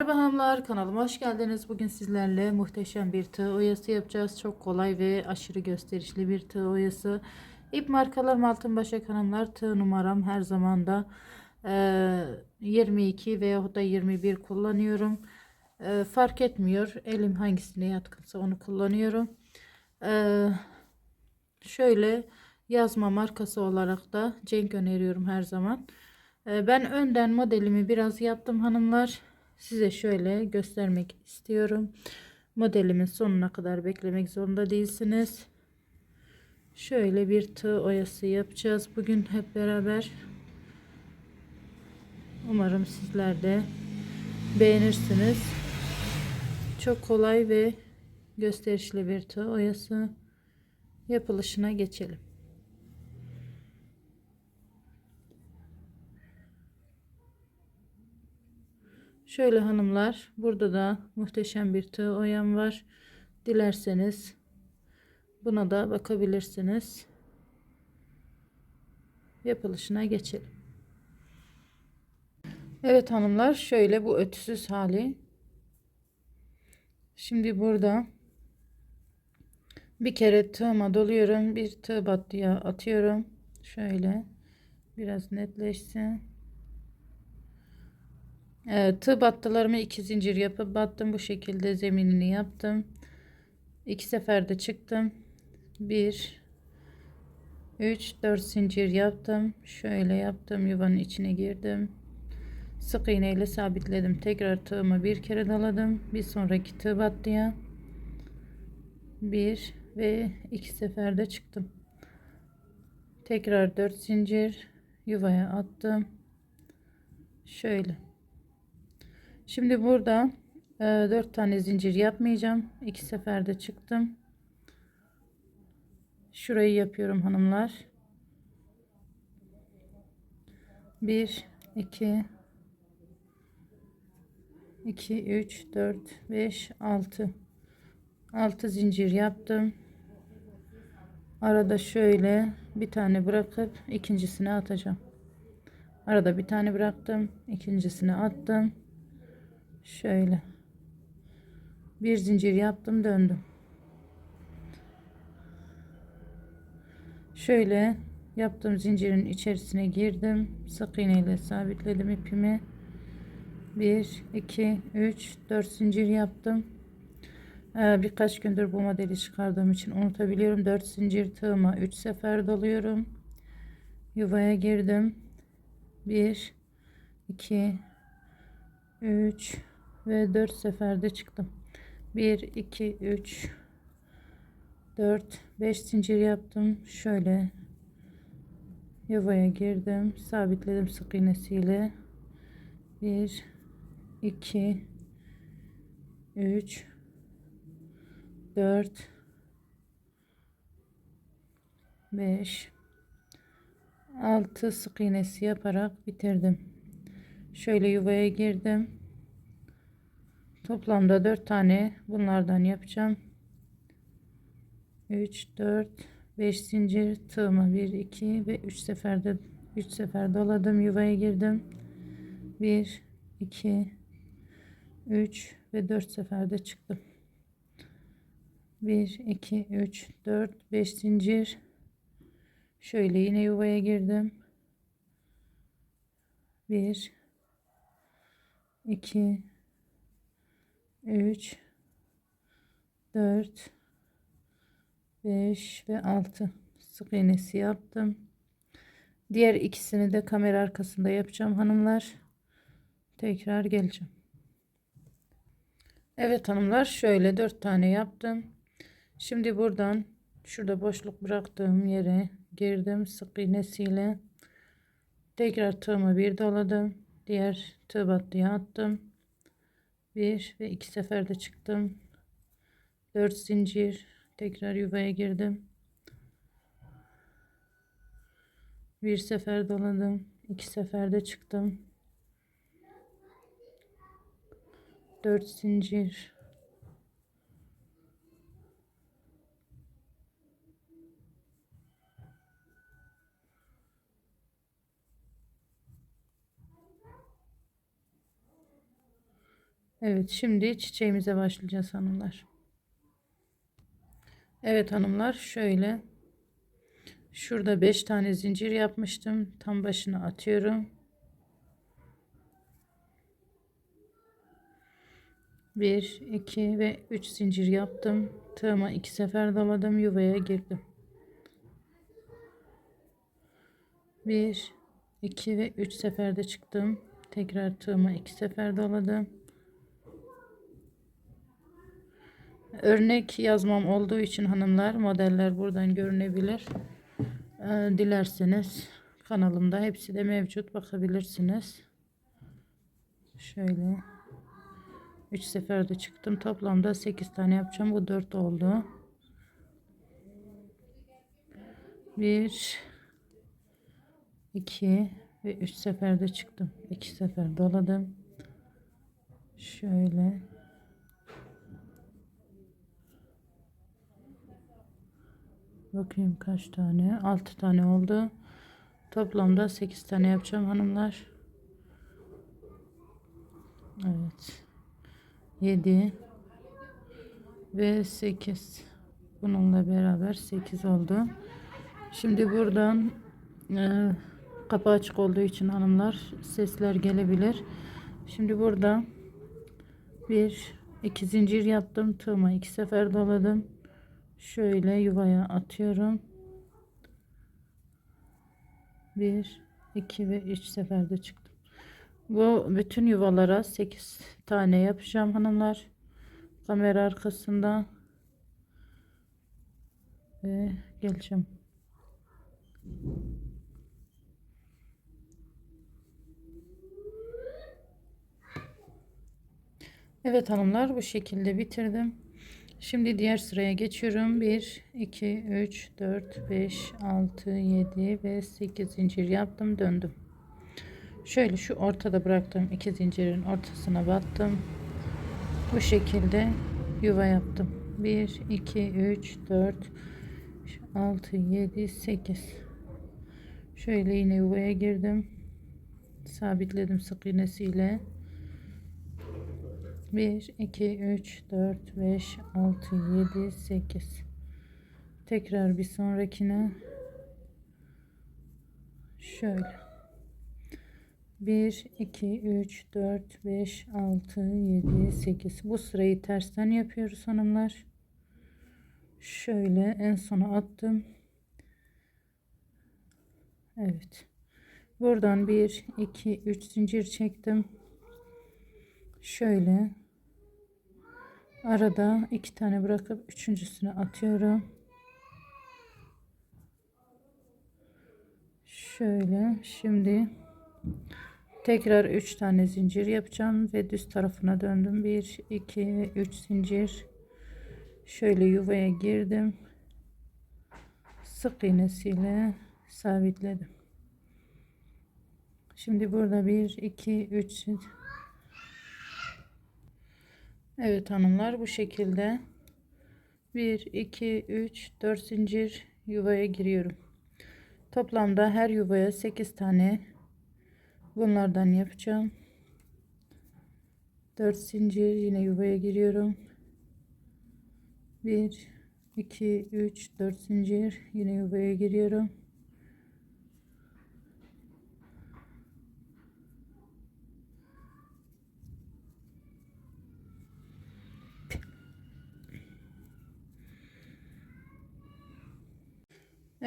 Merhaba hanımlar kanalıma hoş geldiniz. Bugün sizlerle muhteşem bir tığ oyası yapacağız. Çok kolay ve aşırı gösterişli bir tığ oyası. İp markalarım altın başak hanımlar. Tığ numaram her zaman da e, 22 veya da 21 kullanıyorum. E, fark etmiyor. Elim hangisine yatkınsa onu kullanıyorum. E, şöyle yazma markası olarak da Cenk öneriyorum her zaman. E, ben önden modelimi biraz yaptım hanımlar size şöyle göstermek istiyorum. Modelimin sonuna kadar beklemek zorunda değilsiniz. Şöyle bir tığ oyası yapacağız bugün hep beraber. Umarım sizler de beğenirsiniz. Çok kolay ve gösterişli bir tığ oyası yapılışına geçelim. Şöyle hanımlar burada da muhteşem bir tığ oyam var. Dilerseniz buna da bakabilirsiniz. Yapılışına geçelim. Evet hanımlar şöyle bu ötüsüz hali. Şimdi burada bir kere tığıma doluyorum. Bir tığ battıya atıyorum. Şöyle biraz netleşsin. Evet, tığ battılarımı iki zincir yapıp battım bu şekilde zeminini yaptım. İki seferde çıktım. Bir, üç, dört zincir yaptım. Şöyle yaptım. Yuvanın içine girdim. Sık iğne ile sabitledim. Tekrar tığımı bir kere doladım. Bir sonraki tığ battıya bir ve iki seferde çıktım. Tekrar dört zincir yuvaya attım. Şöyle. Şimdi burada e, 4 tane zincir yapmayacağım. İki seferde çıktım. Şurayı yapıyorum hanımlar. 1 2 2 3 4 5 6 6 zincir yaptım. Arada şöyle bir tane bırakıp ikincisini atacağım. Arada bir tane bıraktım, ikincisini attım şöyle. Bir zincir yaptım döndüm. Şöyle yaptığım zincirin içerisine girdim. Sık iğne ile sabitledim ipimi. 1 2 3 4 zincir yaptım. Ee, birkaç gündür bu modeli çıkardığım için unutabiliyorum. 4 zincir tığıma 3 sefer doluyorum yuvaya girdim. 1 2 3 ve 4 seferde çıktım. 1 2 3 4 5 zincir yaptım. Şöyle yuvaya girdim. Sabitledim sık iğnesiyle. 1 2 3 4 5 6 sık iğnesi yaparak bitirdim. Şöyle yuvaya girdim Toplamda 4 tane bunlardan yapacağım. 3 4 5 zincir tığıma 1 2 ve 3 seferde 3 sefer doladım yuvaya girdim. 1 2 3 ve 4 seferde çıktım. 1 2 3 4 5 zincir şöyle yine yuvaya girdim. 1 2 3 4 5 ve 6 sık iğnesi yaptım. Diğer ikisini de kamera arkasında yapacağım hanımlar. Tekrar geleceğim. Evet hanımlar şöyle 4 tane yaptım. Şimdi buradan şurada boşluk bıraktığım yere girdim sık iğnesiyle. Tekrar tığımı bir doladım. Diğer tığ battıya attım bir ve iki seferde çıktım. Dört zincir tekrar yuvaya girdim. Bir sefer doladım. iki seferde çıktım. Dört zincir Evet şimdi çiçeğimize başlayacağız hanımlar. Evet hanımlar şöyle. Şurada 5 tane zincir yapmıştım. Tam başına atıyorum. Bir, iki ve üç zincir yaptım. Tığıma iki sefer doladım. Yuvaya girdim. Bir, iki ve üç seferde çıktım. Tekrar tığıma iki sefer doladım. Örnek yazmam olduğu için hanımlar modeller buradan görünebilir. Ee, dilerseniz kanalımda hepsi de mevcut bakabilirsiniz. Şöyle 3 seferde çıktım. Toplamda 8 tane yapacağım. Bu 4 oldu. 1 2 ve 3 seferde çıktım. 2 sefer doladım. Şöyle Bakayım kaç tane? 6 tane oldu. Toplamda 8 tane yapacağım hanımlar. Evet. 7 ve 8. Bununla beraber 8 oldu. Şimdi buradan e, kapı açık olduğu için hanımlar sesler gelebilir. Şimdi burada bir iki zincir yaptım. Tığıma iki sefer doladım şöyle yuvaya atıyorum. 1 2 ve 3 seferde çıktım. Bu bütün yuvalara 8 tane yapacağım hanımlar. Kamera arkasında ve geleceğim. Evet hanımlar bu şekilde bitirdim. Şimdi diğer sıraya geçiyorum. 1, 2, 3, 4, 5, 6, 7 ve 8 zincir yaptım. Döndüm. Şöyle şu ortada bıraktım. iki zincirin ortasına battım. Bu şekilde yuva yaptım. 1, 2, 3, 4, 6, 7, 8. Şöyle yine yuvaya girdim. Sabitledim sık iğnesiyle. 1 2 3 4 5 6 7 8 tekrar bir sonrakine. Şöyle. 1 2 3 4 5 6 7 8 bu sırayı tersten yapıyoruz hanımlar. Şöyle en sona attım. Evet. Buradan 1 2 3 zincir çektim şöyle. Arada iki tane bırakıp üçüncüsünü atıyorum. Şöyle. Şimdi tekrar üç tane zincir yapacağım ve düz tarafına döndüm. 1 2 3 zincir. Şöyle yuvaya girdim. Sık iğnesiyle sabitledim. Şimdi burada 1 2 3 Evet hanımlar bu şekilde 1 2 3 4 zincir yuvaya giriyorum. Toplamda her yuvaya 8 tane bunlardan yapacağım. 4 zincir yine yuvaya giriyorum. 1 2 3 4 zincir yine yuvaya giriyorum.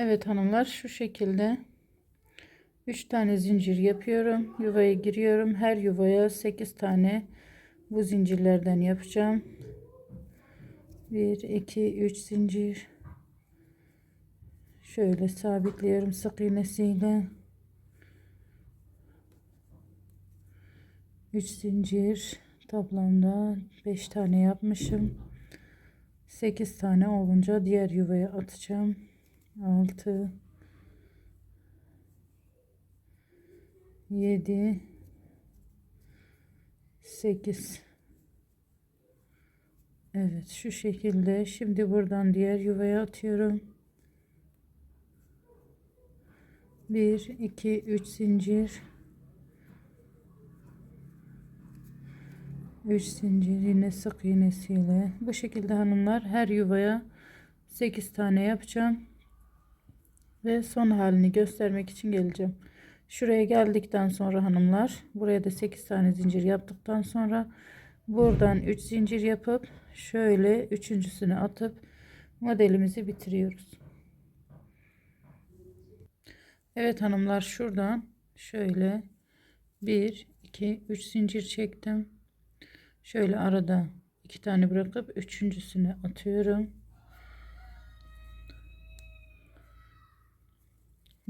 Evet hanımlar şu şekilde 3 tane zincir yapıyorum. Yuvaya giriyorum. Her yuvaya 8 tane bu zincirlerden yapacağım. 1 2 3 zincir. Şöyle sabitliyorum sık iğnesiyle. 3 zincir toplamda 5 tane yapmışım. 8 tane olunca diğer yuvaya atacağım. 6 7 8 Evet şu şekilde. Şimdi buradan diğer yuvaya atıyorum. 1 2 3 zincir. 3 zincir yine sık iğnesiyle. Bu şekilde hanımlar her yuvaya 8 tane yapacağım ve son halini göstermek için geleceğim. Şuraya geldikten sonra hanımlar buraya da 8 tane zincir yaptıktan sonra buradan 3 zincir yapıp şöyle üçüncüsünü atıp modelimizi bitiriyoruz. Evet hanımlar şuradan şöyle 1 2 3 zincir çektim. Şöyle arada iki tane bırakıp üçüncüsünü atıyorum.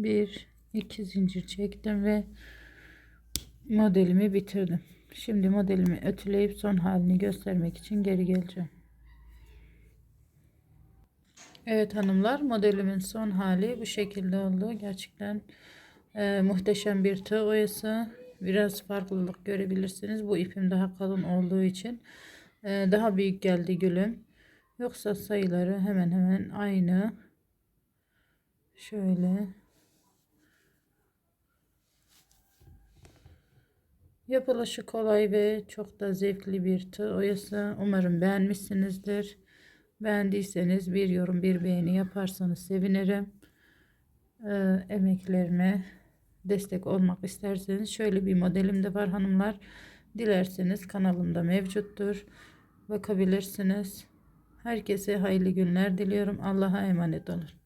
Bir, iki zincir çektim ve modelimi bitirdim. Şimdi modelimi ötüleyip son halini göstermek için geri geleceğim. Evet hanımlar modelimin son hali bu şekilde oldu. Gerçekten e, muhteşem bir tığ oyası biraz farklılık görebilirsiniz. Bu ipim daha kalın olduğu için e, daha büyük geldi gülüm. Yoksa sayıları hemen hemen aynı. Şöyle. Yapılışı kolay ve çok da zevkli bir tığ oyası. Umarım beğenmişsinizdir. Beğendiyseniz bir yorum bir beğeni yaparsanız sevinirim. Ee, emeklerime destek olmak isterseniz şöyle bir modelim de var hanımlar. Dilerseniz kanalımda mevcuttur. Bakabilirsiniz. Herkese hayırlı günler diliyorum. Allah'a emanet olun.